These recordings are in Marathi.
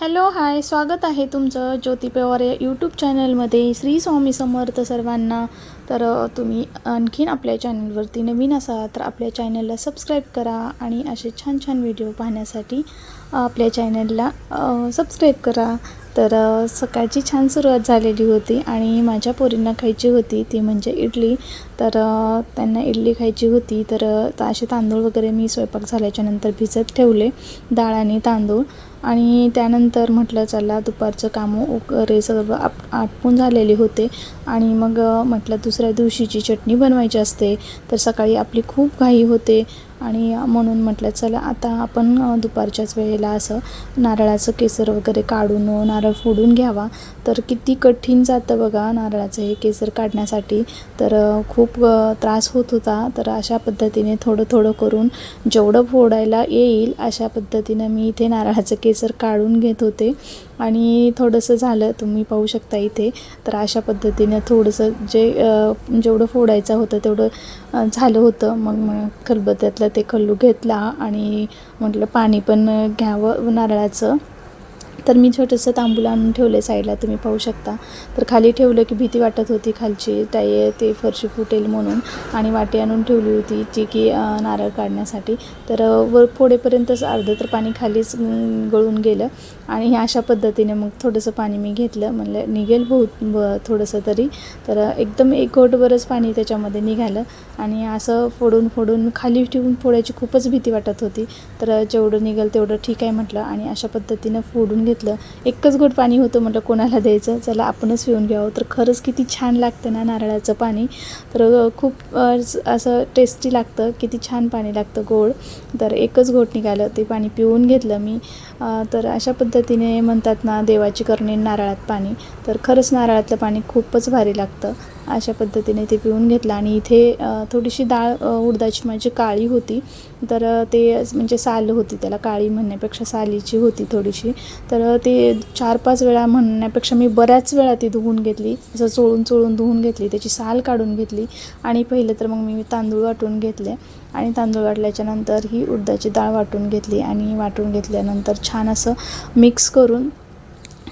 हॅलो हाय स्वागत आहे तुमचं ज्योती पवार या यूट्यूब चॅनलमध्ये श्री स्वामी समर्थ सर्वांना. तर तुम्ही आणखीन आपल्या चॅनलवरती नवीन असाल तर आपल्या चॅनलला सबस्क्राईब करा आणि असे छान छान व्हिडिओ पाहण्यासाठी आपल्या चॅनलला सबस्क्राईब करा. तर सकाळची छान सुरुवात झालेली होती आणि माझ्या पोरींना खायची होती. ती म्हणजे इडली. तर त्यांना इडली खायची होती. तर असे तांदूळ वगैरे मी स्वयंपाक झाल्याच्यानंतर भिजत ठेवले. डाळ आणि तांदूळ. आणि त्यानंतर म्हटलं चला दुपारचं कामं वगैरे सर्व आप आटपून झालेले होते. आणि मग म्हटलं दुसऱ्या दिवशीची चटणी बनवायची असते. तर सकाळी आपली खूप घाई होते. आणि म्हणून म्हटलं चला आता आपण दुपारच्याच वेळेला असं नारळाचं केसर वगैरे काढून नारळ फोडून घ्यावा. तर किती कठीण जातं बघा नारळाचं हे केसर काढण्यासाठी. तर खूप त्रास होत होता. तर अशा पद्धतीने थोडं थोडं करून जेवढं फोडायला येईल अशा पद्धतीनं मी इथे नारळाचं केसर काढून घेत होते. आणि थोडंसं झालं तुम्ही पाहू शकता इथे. तर अशा पद्धतीनं थोडंसं जे जेवढं फोडायचं होतं तेवढं झालं होतं. मग मग खलबत्त्यातलं ते खल्लू घेतला आणि म्हटलं पाणी पण घ्यावं नारळाचं. तर मी छोटंसं तांबूल आणून ठेवलं आहे साईडला तुम्ही पाहू शकता. तर खाली ठेवलं की भीती वाटत होती खालची ताई ते फरशी फुटेल म्हणून. आणि वाटी आणून ठेवली होती जी की नारळ काढण्यासाठी. तर वर फोडेपर्यंतच अर्धं तर पाणी खालीच गळून गेलं. आणि हे अशा पद्धतीने मग थोडंसं पाणी मी घेतलं. म्हणलं निघेल बहुत ब थोडंसं तरी. तर एकदम एक घोटभरच पाणी त्याच्यामध्ये निघालं. आणि असं फोडून फोडून खाली ठेवून फोडायची खूपच भीती वाटत होती. तर जेवढं निघेल तेवढं ठीक आहे म्हटलं. आणि अशा पद्धतीनं फोडून घेतलं. एकच घोट पाणी होतं म्हटलं कोणाला द्यायचं? चला आपणच पिऊन घ्यावं. तर खरंच किती छान लागतं ना नारळाचं पाणी. तर खूप असं टेस्टी लागतं. किती छान पाणी लागतं गोड. तर एकच घोट निघालं. ते पाणी पिऊन घेतलं मी. तर अशा पद्धतीने म्हणतात ना देवाची करणे नारळात पाणी. तर खरंच नारळातलं पाणी खूपच भारी लागतं. अशा पद्धतीने ते पिऊन घेतलं. आणि इथे थोडीशी डाळ उडदाची माझी काळी होती. तर ते म्हणजे साल होती. त्याला काळी म्हणण्यापेक्षा सालीची होती थोडीशी. तर तर ते चार पाच वेळा म्हणण्यापेक्षा मी बऱ्याच वेळा ती धुवून घेतली. असं चोळून चोळून धुवून घेतली. त्याची साल काढून घेतली. आणि पहिलं तर मग मी तांदूळ वाटून घेतले. आणि तांदूळ वाटल्याच्या नंतर ही उडदाची डाळ वाटून घेतली. आणि वाटून घेतल्यानंतर छान असं मिक्स करून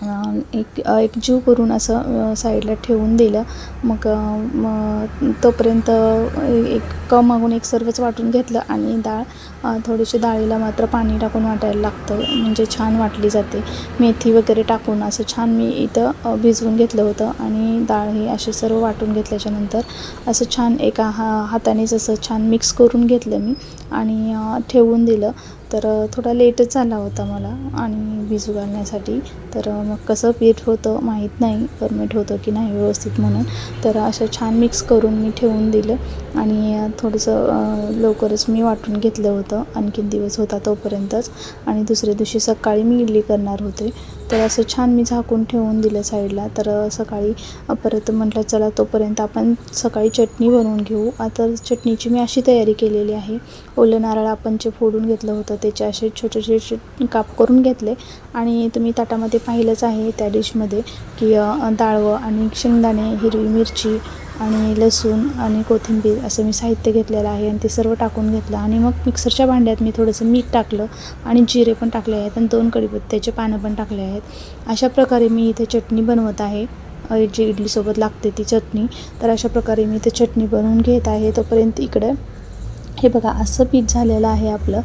एक एक जीव करून असं साईडला ठेवून दिलं. मग मग तोपर्यंत एक कप मागून एक सर्वच वाटून घेतलं आणि डाळ थोडीशी डाळीला मात्र पाणी टाकून वाटायला लागतं. म्हणजे छान वाटली जाते. मेथी वगैरे टाकून असं छान मी इथं भिजवून घेतलं होतं आणि डाळ ही असे सर्व वाटून घेतल्याच्यानंतर असं छान एका हा हातानेच असं छान मिक्स करून घेतलं मी आणि ठेवून दिलं. तर थोडा लेटच झाला होता मला आणि भिजू घालण्यासाठी. तर मग कसं पीठ होतं माहीत नाही परमेट होतं की नाही व्यवस्थित म्हणून. तर असं छान मिक्स करून मी ठेवून दिलं आणि थोडंसं लवकरच मी वाटून घेतलं होतं. आणखीन दिवस होता तोपर्यंतच आणि दुसऱ्या दिवशी सकाळी मी इडली करणार होते. तर असं छान मी झाकून ठेवून दिलं साईडला. तर सकाळी परत म्हटलं चला तोपर्यंत आपण सकाळी चटणी बनवून घेऊ. आता चटणीची मी अशी तयारी केलेली आहे. ओलं नारळ आपण जे फोडून घेतलं होतं त्याचे असे छोटे छोटे काप करून घेतले. आणि तुम्ही ताटामध्ये पाहिलंच आहे त्या डिशमध्ये की डाळवं आणि शेंगदाणे हिरवी मिरची आणि लसूण आणि कोथिंबीर असं मी साहित्य घेतलेलं आहे आणि ते सर्व टाकून घेतलं. आणि मग मिक्सरच्या भांड्यात मी थोडंसं मीठ टाकलं आणि जिरे पण टाकले आहेत आणि दोन कढीपत्त्याचे पानं पण टाकले आहेत. अशा प्रकारे मी इथे चटणी बनवत आहे. जी इडलीसोबत लागते ती चटणी. तर अशा प्रकारे मी इथे चटणी बनवून घेत आहे. तोपर्यंत इकडे हे बघा असं पीठ झालेलं आहे आपलं.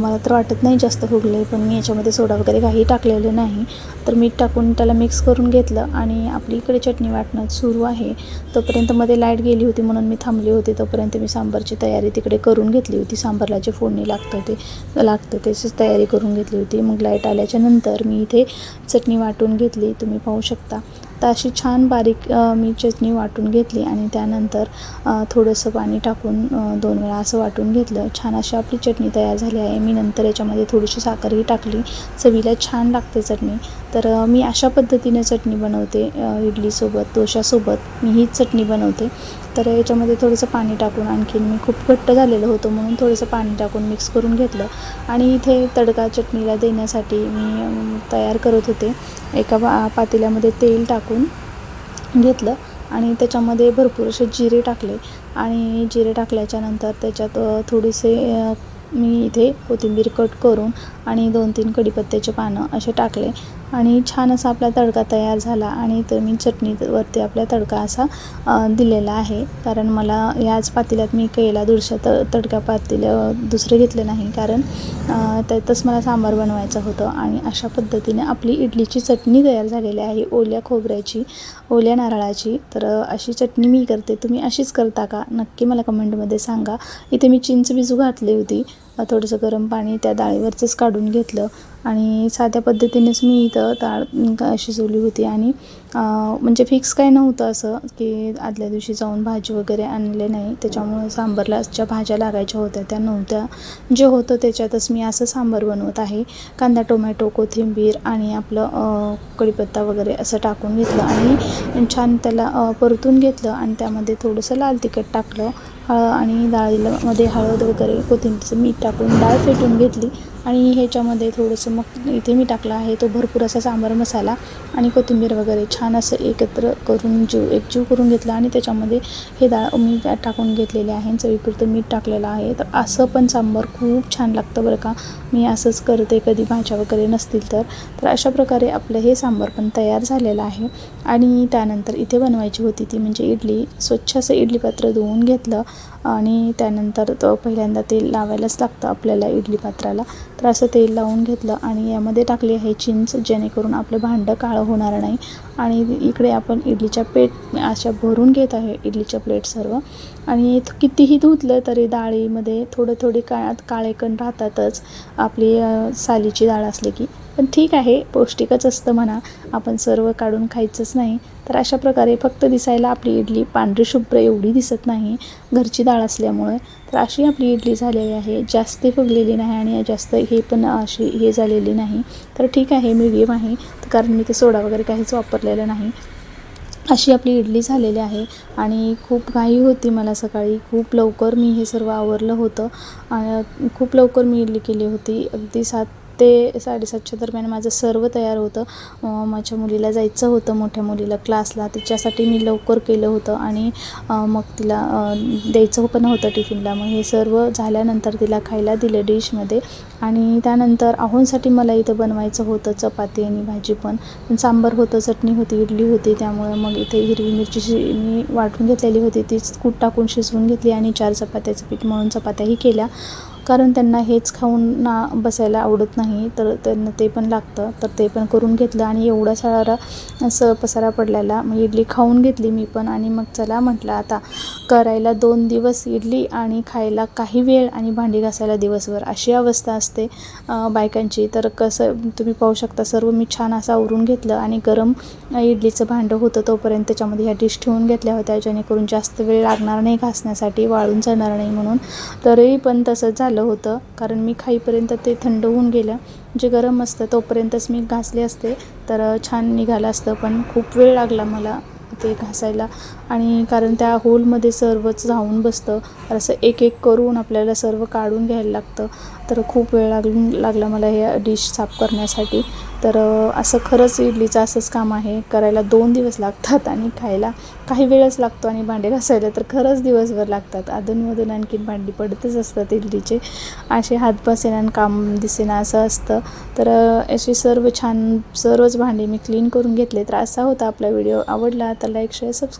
मला तर वाटत नाही जास्त फुगले पण मी याच्यामध्ये सोडा वगैरे काही टाकलेलं नाही. तर मीठ टाकून त्याला मिक्स करून घेतलं आणि आपली इकडे चटणी वाटणं सुरू आहे. तोपर्यंत मध्ये लाइट गेली होती म्हणून मी थांबली होती. तोपर्यंत मी सांबारची तयारी तिकडे करून घेतली होती. सांबारला जे फोडणी लागतं ते लागतं त्याचीच तयारी करून घेतली होती. मग लाइट आल्याच्यानंतर मी इथे चटणी वाटून घेतली. तुम्ही पाहू शकता. तर अशी छान बारीक मी चटणी वाटून घेतली आणि त्यानंतर थोडंसं पाणी टाकून दोन वेळा असं वाटून घेतलं. छान अशी आपली चटणी तयार झाली आहे. मी नंतर याच्यामध्ये थोडीशी साखरही टाकली. चवीला छान लागते चटणी. तर मी अशा पद्धतीने चटणी बनवते इडलीसोबत डोशासोबत मी हीच चटणी बनवते. तर याच्यामध्ये थोडंसं पाणी टाकून आणखीन मी खूप घट्ट झालेलं होतं म्हणून थोडंसं पाणी टाकून मिक्स करून घेतलं. आणि इथे तडका चटणीला देण्यासाठी मी तयार करत होते. एका पा पातेल्यामध्ये तेल टाकून घेतलं आणि त्याच्यामध्ये भरपूर असे जिरे टाकले. आणि जिरे टाकल्याच्या नंतर त्याच्यात थोडेसे मी इथे कोथिंबीर कट करून आणि दोन तीन कडीपत्त्याचे पानं असे टाकले. आणि छान असा आपला तडका तयार झाला आणि तर मी चटणीवरती आपला तडका असा दिलेला आहे. कारण मला याच पातेल्यात मी केला दुसऱ्या त तडका पातेल्या दुसरं घेतलं नाही. कारण त्यातच मला सांबार बनवायचं होतं आणि अशा पद्धतीने आपली इडलीची चटणी तयार झालेली आहे. ओल्या खोबऱ्याची ओल्या नारळाची. तर अशी चटणी मी करते. तुम्ही अशीच करता का? नक्की मला कमेंटमध्ये सांगा. इथे मी चिंच बिजू घातली होती. थोडंसं गरम पाणी त्या डाळीवरचंच काढून घेतलं. आणि साध्या पद्धतीनेच मी इथं डाळ शिजवली होती. आणि म्हणजे फिक्स काय नव्हतं असं की आदल्या दिवशी जाऊन भाजी वगैरे आणले नाही. त्याच्यामुळे सांबारला ज्या भाज्या लागायच्या होत्या त्या नव्हत्या. जे होतं त्याच्यातच मी असं सांबार बनवत आहे. कांदा टोमॅटो कोथिंबीर आणि आपलं कढीपत्ता वगैरे असं टाकून घेतलं. आणि छान त्याला परतून घेतलं आणि त्यामध्ये थोडंसं लाल तिखट टाकलं. हळद आणि डाळीमध्ये हळद वगैरे कोथिंबीरचं मीठ टाकून डाळ फेटून घेतली. आणि ह्याच्यामध्ये थोडंसं मग इथे मी टाकला आहे तो भरपूर असा सांबार मसाला आणि कोथिंबीर वगैरे. छान असं एकत्र करून जीव एकजीव करून घेतला आणि त्याच्यामध्ये हे डाळ मी टाकून घेतलेले आहे चवीपुरतं मीठ टाकलेलं आहे. तर असं पण सांबार खूप छान लागतं बरं का. मी असंच करते कधी भाज्या वगैरे नसतील तर. तर अशा प्रकारे आपलं हे सांबार पण तयार झालेलं आहे. आणि त्यानंतर इथे बनवायची होती ती म्हणजे इडली. स्वच्छ असं इडली पात्र धुवून घेतलं आणि त्यानंतर तो पहिल्यांदा ते लावायलाच लागतं आपल्याला इडली पात्राला. तर असं तेल लावून घेतलं आणि यामध्ये टाकली आहे चिंच जेणेकरून आपलं भांडं काळं होणार नाही. आणि इकडे आपण इडलीच्या पेट अशा भरून घेत आहे इडलीच्या प्लेट सर्व. आणि कितीही धुतलं तरी डाळीमध्ये थोडं थोडी काळात काळेकण राहतातच. आपली सालीची डाळ असली की. पण ठीक आहे पौष्टिकच असतं म्हणा. आपण सर्व काढून खायचंच नाही. तर अशा प्रकारे फक्त दिसायला आपली इडली पांढरी शुभ्र एवढी दिसत नाही घरची डाळ असल्यामुळे. तर अशी आपली इडली झालेली आहे. जास्त फुगलेली नाही आणि जास्त हे पण अशी हे झालेली नाही. तर ठीक आहे मीडियम आहे. कारण मी ते सोडा वगैरे काहीच वापरलेलं नाही. अशी आपली इडली झालेली आहे आणि खूप घाई होती मला सकाळी. खूप लवकर मी हे सर्व आवरलं होतं. आणि खूप लवकर मी इडली केली होती. अगदी सात ते साडेसातच्या दरम्यान माझं सर्व तयार होतं. माझ्या मुलीला जायचं होतं मोठ्या मुलीला क्लासला तिच्यासाठी मी लवकर केलं होतं आणि मग तिला द्यायचं पण होतं टिफिनला. मग हे सर्व झाल्यानंतर तिला खायला दिलं डिशमध्ये. आणि त्यानंतर आहोंसाठी मला इथं बनवायचं होतं चपाती आणि भाजी पण. पण सांबार होतं चटणी होती इडली होती. त्यामुळे मग इथे हिरवी मिरची शि मी वाटून घेतलेली होती. तीच कूट टाकून शिजवून घेतली आणि चार चपात्याचं पीठ म्हणून चपात्याही केल्या. कारण त्यांना हेच खाऊन ना बसायला आवडत नाही तर त्यांना ते पण लागतं. तर ते पण करून घेतलं आणि एवढा सारा असं पसारा पडलेला. मग इडली खाऊन घेतली मी पण आणि मग चला म्हटलं आता करायला दोन दिवस इडली आणि खायला काही वेळ आणि भांडी घासायला दिवसभर. अशी अवस्था असते बायकांची. तर कसं तुम्ही पाहू शकता सर्व मी छान असं आवरून घेतलं आणि गरम इडलीचं भांडं होतं तोपर्यंत त्याच्यामध्ये ह्या डिश ठेवून घेतल्या होत्या जेणेकरून जास्त वेळ लागणार नाही घासण्यासाठी वाळून जाणार नाही म्हणून. तरी पण तसंच झालं. होतं. कारण मी खाईपर्यंत ते थंड होऊन गेलं. जे गरम असतं तोपर्यंतच मी घासले असते. तर छान निघालं असतं. पण खूप वेळ लागला मला ते घासायला. आणि कारण त्या होलमध्ये सर्वच जाऊन बसतं. असं एक एक करून आपल्याला सर्व काढून घ्यायला लागतं. तर खूप वेळ लागून लागला मला हे डिश साफ करण्यासाठी. तर असं खरंच इडलीचं असंच काम आहे. करायला दोन दिवस लागतात आणि खायला काही वेळच लागतो आणि भांडे घासायला तर खरंच दिवसभर लागतात. अधूनमधून आणखीन भांडी पडतच असतात इडलीचे. असे हात बसेना आणि काम दिसेना असं असतं. तर अशी सर्व छान सर्वच भांडी मी क्लीन करून घेतले तर असा होता आपला व्हिडिओ. आवडला तर लाईक शेअर सबस्क्राईब